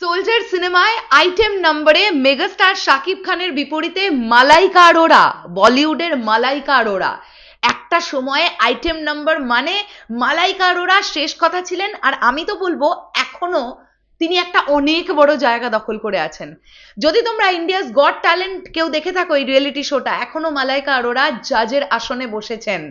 Soldier সিনেমায় item নম্বরে megastar Shakib খানের বিপরীতে মালাইকা আরোরা বলিউডের মালাইকা আরোরা। একটা সময়ে আইটেম নাম্বার মানে মালাইকা আরোরা শেষ কথা ছিলেন আর আমি তো বলব এখনও তিনি একটা অনেক বড় জায়গা দখল করে আছেন। যদি তোমরা ইন্ডিয়াস গড ট্যালেন্ট কেউ দেখে থাকো এই রিয়েলিটি শোটা এখনও মালাইকা আরোরা জাজের আসনে বসেছেন।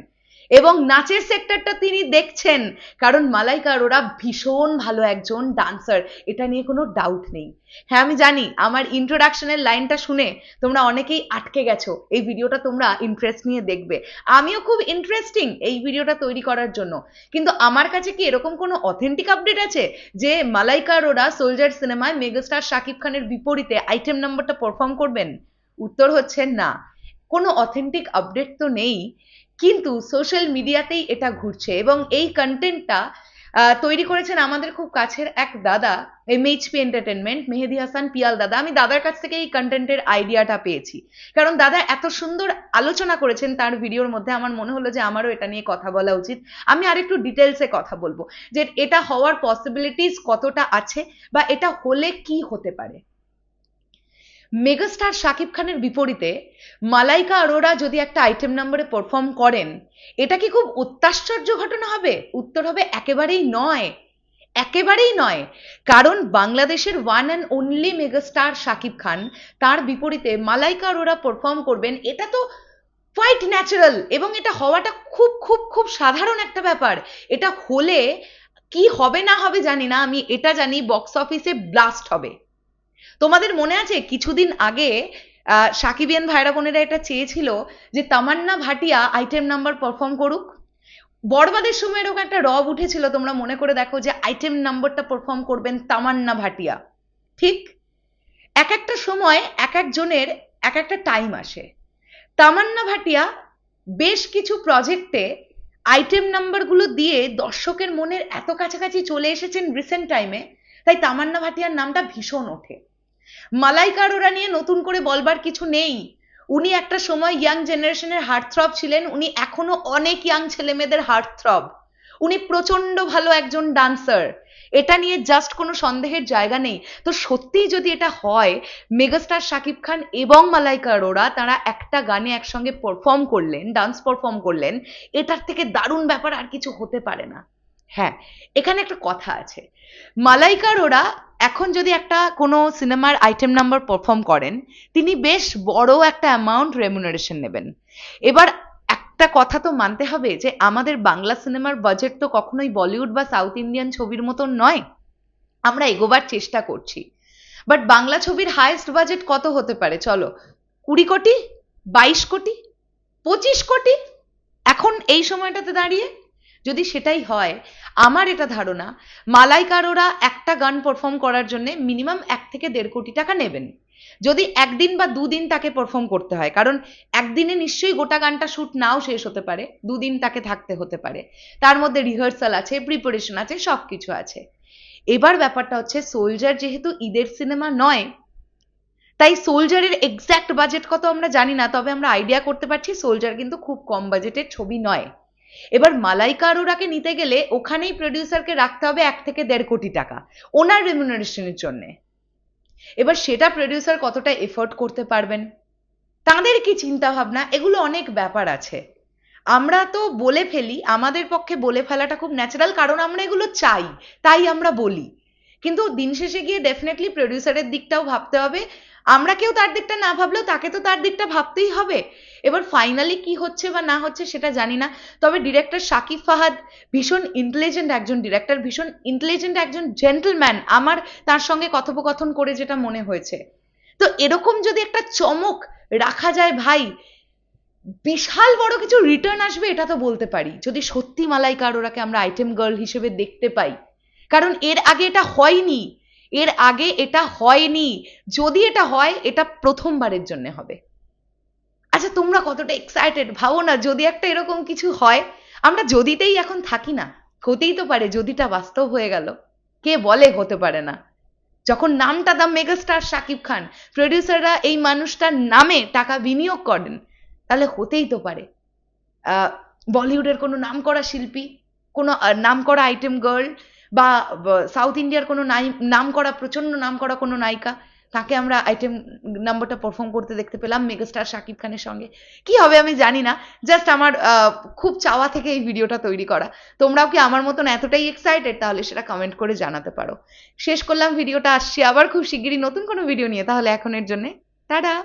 এবং নাচের সেক্টরটা তিনি দেখছেন। কারণ মালাইকা আরোরা ভীষণ ভালো একজন ডান্সার এটা নিয়ে কোনো ডাউট নেই। হ্যাঁ আমি জানি, আমার ইন্ট্রোডাকশনের লাইনটা শুনে তোমরা অনেকেই আটকে গেছো। এই ভিডিওটা তোমরা ইন্টারেস্ট নিয়ে দেখবে। আমিও খুব ইন্টারেস্টিং এই ভিডিওটা তৈরি করার জন্য। কিন্তু আমার কাছে কি এরকম কোনো অথেন্টিক আপডেট আছে? যে মালাইকা আরোরা সোলজার সিনেমায় মেগাস্টার শাকিব খানের বিপরীতে আইটেম নাম্বারটা পারফর্ম করবেন? উত্তর হচ্ছে না। কোনো অথেন্টিক আপডেট তো নেই। কিন্তু সোশ্যাল মিডিয়াতেই এটা ঘুরছে এবং এই কন্টেন্টটা তৈরি করেছেন আমাদের খুব কাছের এক দাদা এমএইচপি এন্টারটেনমেন্ট মেহেদি হাসান পিয়াল দাদা। আমি দাদার কাছ থেকে এই কন্টেন্টের আইডিয়াটা পেয়েছি। কারণ দাদা এত সুন্দর আলোচনা করেছেন তার ভিডিওর মধ্যে, আমার মনে হলো যে আমারও এটা নিয়ে কথা বলা উচিত। আমি আরেকটু ডিটেলসে কথা বলব যে এটা হওয়ার পসিবিলিটিস কতটা আছে বা এটা হলে কি হতে পারে। মেগাস্টার শাকিব খানের বিপরীতে মালাইকা অরোরা যদি একটা আইটেম নম্বরে পারফর্ম করেন, এটা কি খুব অত্যাশ্চর্য ঘটনা হবে? উত্তর হবে একেবারেই নয়। একেবারেই নয়। কারণ বাংলাদেশের one and only megastar Shakib Khan, তার বিপরীতে মালাইকা অরোরা পারফর্ম করবেন, এটা তো কোয়াইট ন্যাচারাল এবং এটা হওয়াটা খুব খুব খুব সাধারণ একটা ব্যাপার। এটা হলে কি হবে না হবে জানি না, আমি এটা জানি বক্স অফিসে ব্লাস্ট হবে। তোমাদের মনে আছে কিছুদিন আগে সাকিবিয়ান ভাইরা বোনেরা এটা চেয়েছিল যে Tamannaah Bhatia item number perform করুক? বড়বাদের সময় এরকম একটা রব উঠেছিল, তোমরা মনে করে দেখো যে আইটেম নাম্বারটা পারফর্ম করবেন তামান্না ভাটিয়া। ঠিক? এক একটা সময় এক একজনের এক একটা টাইম আসে। তামান্না ভাটিয়া বেশ কিছু প্রজেক্টে আইটেম নাম্বারগুলো দিয়ে দর্শকের মনের এত কাছাকাছি চলে এসেছেন রিসেন্ট টাইমে তাই তামান্না ভাটিয়ার নামটা ভীষণ ওঠে। মালাইকা আরোরা নিয়ে নতুন করে বলবার কিছু নেই। উনি একটা সময় ইয়াং জেনারেশনের হার্টথ্রব ছিলেন, উনি এখনও অনেক ইয়াং ছেলে মেয়েদের হার্টথ্রব উনি প্রচণ্ড ভালো একজন ডান্সার এটা নিয়ে জাস্ট কোনো সন্দেহের জায়গা নেই। তো সত্যিই যদি এটা হয় মেগাস্টার শাকিব খান এবং মালাইকা আরোরা তারা একটা গানে একসঙ্গে পারফর্ম করলেন ডান্স পারফর্ম করলেন, এটার থেকে দারুণ ব্যাপার আর কিছু হতে পারে না। হ্যাঁ এখানে একটা কথা আছে। মালাইকা আরোরা এখন যদি একটা কোনো সিনেমার আইটেম নাম্বার পারফর্ম করেন, তিনি বেশ বড় একটা অ্যামাউন্ট রেমুনারেশন নেবেন। এবার একটা কথা তো মানতে হবে যে, আমাদের বাংলা সিনেমার বাজেট তো কখনোই বলিউড বা সাউথ ইন্ডিয়ান ছবির মতন নয়। আমরা এগোবার চেষ্টা করছি। বাট বাংলা ছবির হায়েস্ট বাজেট কত হতে পারে? চলো, কুড়ি কোটি, বাইশ কোটি, পঁচিশ কোটি, এখন এই সময়টাতে দাঁড়িয়ে যদি সেটাই হয়, আমার এটা ধারণা, মালাইকারোরা একটা গান পারফর্ম করার জন্য মিনিমাম এক থেকে দেড় কোটি টাকা নেবেন। যদি একদিন বা দুদিন তাকে পারফর্ম করতে হয়, কারণ একদিনে নিশ্চয়ই গোটা গানটা শ্যুট নাও শেষ হতে পারে, দুদিন তাকে থাকতে হতে পারে। তার মধ্যে রিহার্সাল আছে প্রিপারেশন আছে সব কিছু আছে। এবার ব্যাপারটা হচ্ছে সোলজার যেহেতু ঈদের সিনেমা নয়, তাই সোলজারের এক্স্যাক্ট বাজেট কত আমরা জানি না, তবে আমরা আইডিয়া করতে পারছি সোলজার কিন্তু খুব কম বাজেটের ছবি নয়। এবার মালাইকা আরোরাকে নিতে গেলে ওখানেই প্রডিউসারকে রাখতে হবে এক থেকে দেড় কোটি টাকা, ওনার রেমুনারেশনের জন্যে। এবার সেটা প্রডিউসার কতটা এফোর্ট করতে পারবেন? তাঁদের কি চিন্তাভাবনা? এগুলো অনেক ব্যাপার আছে। আমরা তো বলে ফেলি, আমাদের পক্ষে বলে ফেলাটা খুব ন্যাচারাল কারণ আমরা এগুলো চাই, তাই আমরা বলি। কিন্তু দিন শেষে গিয়ে ডেফিনেটলি প্রডিউসারের দিকটাও ভাবতে হবে। আমরা কেউ তার দিকটা না ভাবলেও তাকে তো তার দিকটা ভাবতেই হবে। এবার ফাইনালি কি হচ্ছে বা না হচ্ছে সেটা জানি না। তবে ডিরেক্টর শাকিব ফাহাদ ভীষণ ইন্টেলিজেন্ট একজন ডিরেক্টর ভীষণ ইন্টেলিজেন্ট একজন জেন্টলম্যান আমার তার সঙ্গে কথোপকথন করে যেটা মনে হয়েছে। তো এরকম যদি একটা চমক রাখা যায় ভাই, বিশাল বড় কিছু রিটার্ন আসবে এটা তো বলতে পারি। যদি সত্যি মালাইকা আরোরাকে আমরা আইটেম গার্ল হিসেবে দেখতে পাই। কারণ এর আগে এটা হয়নি। এর আগে এটা হয়নি। যদি এটা হয়, এটা প্রথমবারের জন্য হবে। আচ্ছা তোমরা কতটা এক্সাইটেড ভাবো না, যদি একটা এরকম কিছু হয়, আমরা যদিতেই এখন থাকি না, হতেই তো পারে, যদিটা বাস্তব হয়ে গেল। কে বলে হতে পারে না। যখন নামটা দাম মেগাস্টার শাকিব খান প্রডিউসাররা এই মানুষটার নামে টাকা বিনিয়োগ করেন, তাহলে হতেই তো পারে। বলিউডের কোনো নাম করা শিল্পী, কোনো নাম করা আইটেম গার্ল বা সাউথ ইন্ডিয়ার কোনো নাই নাম করা প্রচণ্ড নাম করা কোনো নায়িকা, তাকে আমরা আইটেম নাম্বারটা পারফর্ম করতে দেখতে পেলাম মেগাস্টার শাকিব খানের সঙ্গে। কি হবে আমি জানি না জাস্ট আমার খুব চাওয়া থেকে এই ভিডিওটা তৈরি করা। তোমরাও কি আমার মতন এতটাই এক্সাইটেড তাহলে সেটা কমেন্ট করে জানাতে পারো। শেষ করলাম ভিডিওটা আসছি আবার খুব শিগগিরই নতুন কোনো ভিডিও নিয়ে, তাহলে এখনের জন্যে, টাটা!